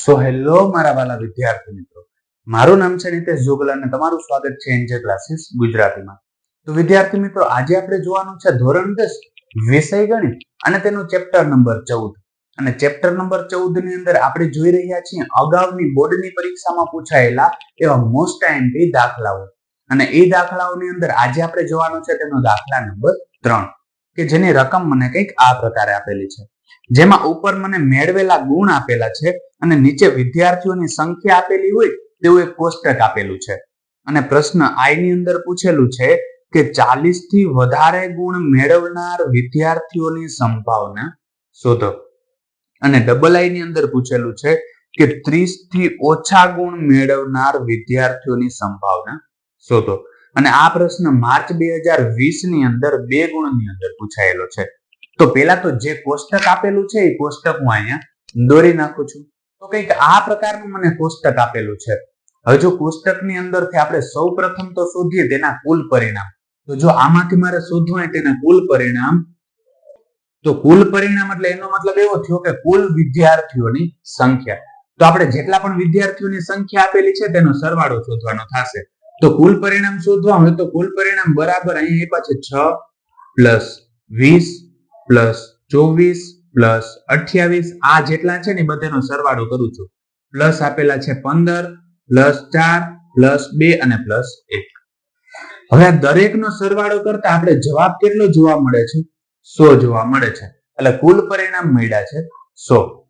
So hello મારા વાલા વિદ્યાર્થી મિત્રો. મારું નામ છે નિતેશ જોગલ અને તમારું સ્વાગત છે એન્જે ક્લાસીસ ગુજરાતીમાં. તો વિદ્યાર્થી મિત્રો, આજે આપણે જોવાનું છે ધોરણ દસ, વિષય ગણિત અને તેનું ચેપ્ટર નંબર ચૌદ. અને ચેપ્ટર નંબર ચૌદની અંદર આપણે જોઈ રહ્યા છીએ, અગાઉની બોર્ડની પરીક્ષામાં પૂછાયેલા એવા મોસ્ટ આઈએમપી દાખલાઓ. અને એ દાખલાઓની અંદર આજે આપણે જોવાનું છે તેનો દાખલા નંબર ત્રણ, કે જેની રકમ મને કંઈક આ પ્રકારે આપેલી છે. જેમાં ઉપર મને મેળવેલા ગુણ આપેલા છે અને નીચે વિદ્યાર્થીઓની સંખ્યા આપેલી હોય તેવું એક કોષ્ટક આપેલું છે. અને પ્રશ્ન આઈ ની અંદર પૂછેલું છે કે ચાલીસથી વધારે ગુણ મેળવનાર વિદ્યાર્થીઓની સંભાવના શોધો. અને ડબલ આઈ ની અંદર પૂછેલું છે કે ત્રીસથી ઓછા ગુણ મેળવનાર વિદ્યાર્થીઓની સંભાવના શોધો. અને આ પ્રશ્ન માર્ચ બે હજાર વીસની અંદર બે ગુણની અંદર પૂછાયેલો છે. તો પેલા તો જે કોષ્ટક આપેલું છે એ કોષ્ટક હું અહીંયા દોરી નાખું છું. તો કંઈક આ પ્રકારનું મને કોષ્ટક આપેલું છે. હવે જો કોષ્ટકની અંદરથી આપણે સૌ પ્રથમ તો શોધીએ તેના કુલ પરિણામ. તો જો આમાંથી મારે શોધવું તેના કુલ પરિણામ, તો કુલ પરિણામ એટલે એનો મતલબ એવો થયો કે કુલ વિદ્યાર્થીઓની સંખ્યા. તો આપણે જેટલા પણ વિદ્યાર્થીઓની સંખ્યા આપેલી છે તેનો સરવાળો શોધવાનો થશે. તો કુલ પરિણામ શોધવા હોય તો કુલ પરિણામ બરાબર અહીં આપ્યા છે છ પ્લસ વીસ પ્લસ ચોવીસ પ્લસ અઠ્યાવીસ, આ જેટલા છે ને બધાનો સરવાળો કરું છું. પ્લસ આપેલા છે પંદર, પ્લસ ચાર, પ્લસ બે અને પ્લસ એક. હવે આ દરેકનો સરવાળો કરતા આપણે જવાબ કેટલો જોવા મળે છે? સો જોવા મળે છે. એટલે કુલ પરિણામ મળ્યા છે સો.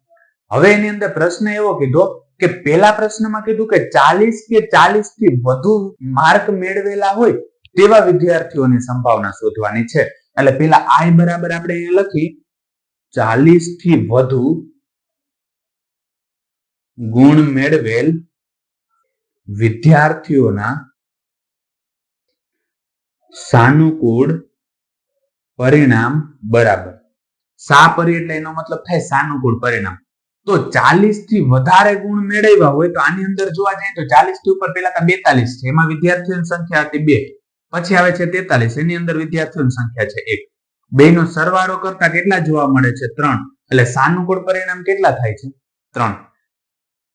હવે એની અંદર પ્રશ્ન એવો કીધો કે પેલા પ્રશ્નમાં કીધું કે ચાલીસ કે ચાલીસથી વધુ માર્ક મેળવેલા હોય તેવા વિદ્યાર્થીઓની સંભાવના શોધવાની છે. એટલે પેલા આઈ બરાબર આપણે અહીંયા લખી ચાલીસથી વધુ ગુણ મેળવેલ વિદ્યાર્થીઓના સાનુકૂળ પરિણામ બરાબર. સા પરી એટલે એનો મતલબ થાય સાનુકૂળ પરિણામ. તો ચાલીસથી વધારે ગુણ મેળવ્યા હોય તો આની અંદર જોવા જઈએ તો ચાલીસથી ઉપર પેલા બેતાલીસ છે. એમાં વિદ્યાર્થીઓની સંખ્યા હતી બે. પછી આવે છે તેતાલીસ. એની અંદર વિદ્યાર્થીઓની સંખ્યા છે એક. બે નો સરવાળો કરતા કેટલા જોવા મળે છે? ત્રણ. એટલે સાનુકૂળ પરિણામ કેટલા થાય છે? ત્રણ.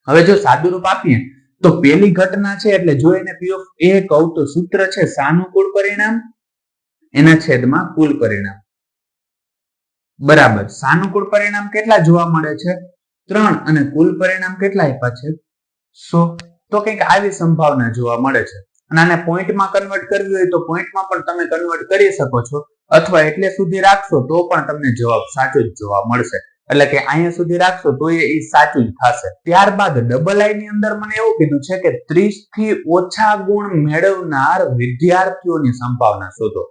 હવે જો સાદુરૂપ આપીએ, તો પેલી ઘટના છે એટલે જો એને પી ઓફ એ કહું તો સૂત્ર છે સાનુકૂળ પરિણામ, એના છેદમાં કુલ પરિણામ. બરાબર. સાનુકૂળ પરિણામ કેટલા જોવા મળે છે? ત્રણ. અને કુલ પરિણામ કેટલા આપ્યા છે? સો. તો કંઈક આવી સંભાવના જોવા મળે છે. અને આને પોઈન્ટમાં કન્વર્ટ કરવી હોય તો પોઈન્ટમાં પણ તમે કન્વર્ટ કરી શકો છો. અથવા એટલે સુધી રાખશો તો પણ તમને જવાબ સાચો જ જોવા મળશે. એટલે કે અહીંયા સુધી રાખશો તો એ સાચું જ થશે. ત્યારબાદ ડબલ આઈ ની અંદર મને એવું કીધું છે કે ત્રીસથી ઓછા ગુણ મેળવનાર વિદ્યાર્થીઓની સંભાવના શોધો.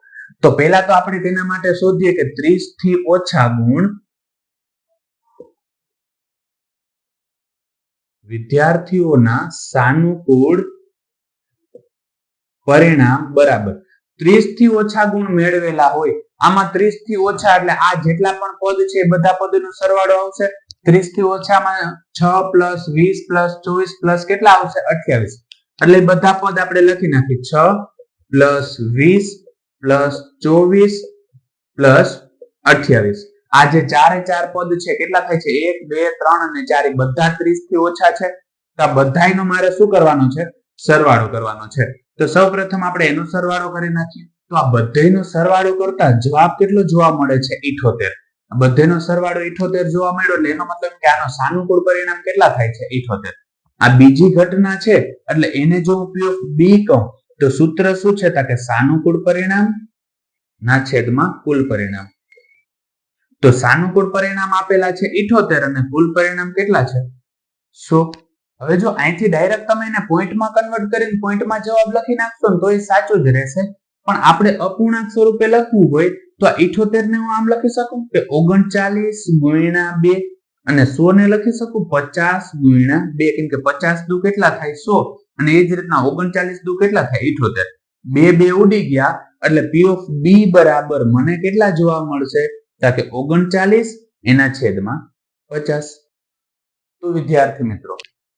તો પહેલા તો આપણે તેના માટે શોધીએ કે ત્રીસથી ઓછા ગુણ વિદ્યાર્થીઓના સાનુકૂળ પરિણામ બરાબર. ત્રીસથી ઓછા ગુણ મેળવેલા હોય, આમાં ત્રીસથી ઓછા એટલે આ જેટલા પણ પદ છે બધા પદનો સરવાળો આવશે. ત્રીસથી ઓછામાં છ પ્લસ વીસ પ્લસ ચોવીસ પ્લસ કેટલા આવશે? અઠ્યાવીસ. એટલે બધા પદ આપણે લખી નાખી છ પ્લસ વીસ પ્લસ ચોવીસ પ્લસ અઠ્યાવીસ. આ જે ચારે ચાર પદ છે કેટલા થાય છે? એક, બે, ત્રણ અને ચાર. બધા ત્રીસથી ઓછા છે. તો આ બધાયનો મારે શું કરવાનો છે? સરવાળો કરવાનો છે. તો સૌ પ્રથમ આપણે એનો સરવાળો કરી નાખીએ. તો આ બધાયનો સરવાળો કરતા જવાબ કેટલો જોવા મળે છે? ઇઠોતેર. બધાનો સરવાળો ઇઠોતેર જોવા મળ્યો એનો મતલબ કે આનો સાનુકૂળ પરિણામ કેટલા થાય છે? ઇઠોતેર. આ બીજી ઘટના છે, એટલે એને જો ઉપયોગ બી કહું, તો સૂત્ર શું છે? કે સાનુકૂળ પરિણામ, ના છેદમાં કુલ પરિણામ. તો સાનુકૂળ પરિણામ આપેલા છે ઇઠોતેર અને કુલ પરિણામ કેટલા છે? સો. હવે જો અહીંથી ડાયરેક્ટ તમે એને પોઈન્ટમાં કન્વર્ટ કરીને પોઈન્ટમાં જવાબ લખી નાખશો ને તો એ સાચો જ રહેશે. પણ આપણે અપૂર્ણાંક સ્વરૂપે લખવું હોય તો આ ઇઠોતેર ને હું આમ લખી શકું કે ઓગણચાલીસ ગુણ્યા બે અને સો ને લખી શકું પચાસ ગુણ્યા બે. કેમ કે પચાસ દુ કેટલા થાય? સો. અને એ જ રીતના ઓગણચાલીસ દુ કેટલા થાય? ઇઠોતેર. બે બે ઉડી ગયા એટલે પી ઓફ બી બરાબર મને કેટલા જોવા મળશે? કે ઓગણચાલીસ એના છેદમાં પચાસ. તો વિદ્યાર્થી મિત્રો